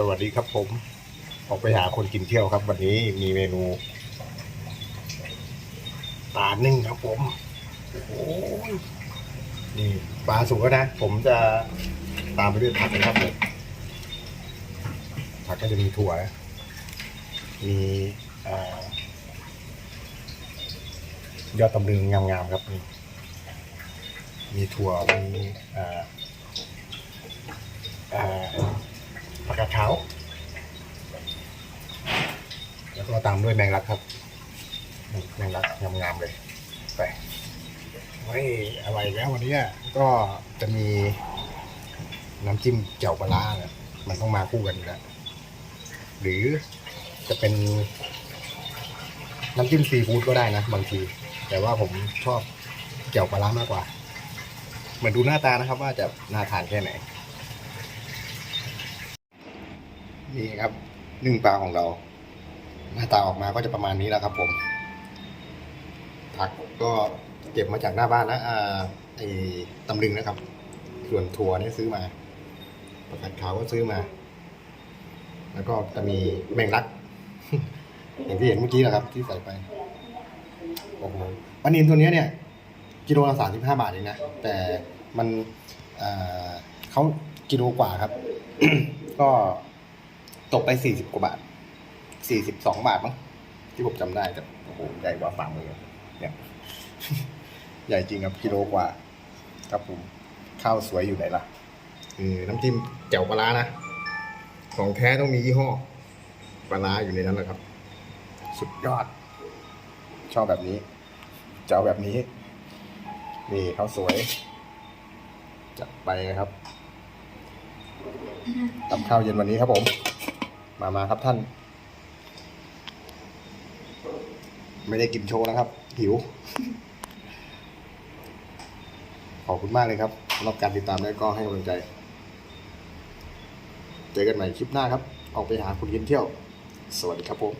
สวัสดีครับผม ออกไปหาคนกินเที่ยวครับ วันนี้มีเมนูปลานึ่งครับผมโอ้ยนี่ปลาสุกแล้วนะ ผมจะตามไปด้วยผักนะครับผมผักก็จะมีถั่ว มีอยอดตำลึงงามๆครับนี่มีถั่วมีเอ่อเอ่า ขาวแล้วก็ตามด้วยแมงลักครับ แมงลักงามๆเลยไปไว้อะไรแล้ววันนี้ก็จะมีน้ำจิ้มเจียวปลาร้าเนี่ยมันต้องมาคู่กันอยู่แล้วหรือจะเป็นน้ำจิ้มซีฟู้ดก็ได้นะบางที แต่ว่าผมชอบเจียวปลาร้ามากกว่า เหมือนดูหน้าตานะครับ ว่าจะน่าทานแค่ไหน นี่ครับนึ่งปลาของเรา หน้าตาออกมาก็จะประมาณนี้แล้วครับ ผม ผักก็เก็บมาจากหน้าบ้านนะอ่าไอ้ตำลึงนะครับ ส่วนถั่วเนี่ยซื้อมาประกาศขาวก็ซื้อมา แล้วก็จะมีแมงลัก อย่างที่เห็นเมื่อกี้นะครับ ที่ใส่ไปโอ้โหปลานินตัวเนี้ยเนี่ย กิโลละสามสิบห้าบาทเองนะแต่มันเขากิโลกว่าครับ ก็ ตกไปสี่สิบกว่าบาทสี่สิบสองบาทมั้งที่ผมจำได้แต่โอ้โหใหญ่กว่าฝ่ามือเนี่ยใหญ่จริงครับกิโลกว่า ครับผมข้าวสวยอยู่ไหนล่ะเออน้ำจิ้มแจ่วปลาร้านะ ของแท้ต้องมียี่ห้อปลาร้าอยู่ในนั้นแหละครับ สุดยอด ชอบแบบนี้จะเอาแบบนี้ นี่ข้าวสวย จัดไปนะครับกับข้าวเย็นวันนี้ครับผม มามาครับท่าน ไม่ได้กินโชว์นะครับ หิว ขอบคุณมากเลยครับสำหรับการติดตามและก็ให้กำลังใจ เจอกันใหม่คลิปหน้าครับ ออกไปหาคุณกินเที่ยว สวัสดีครับผม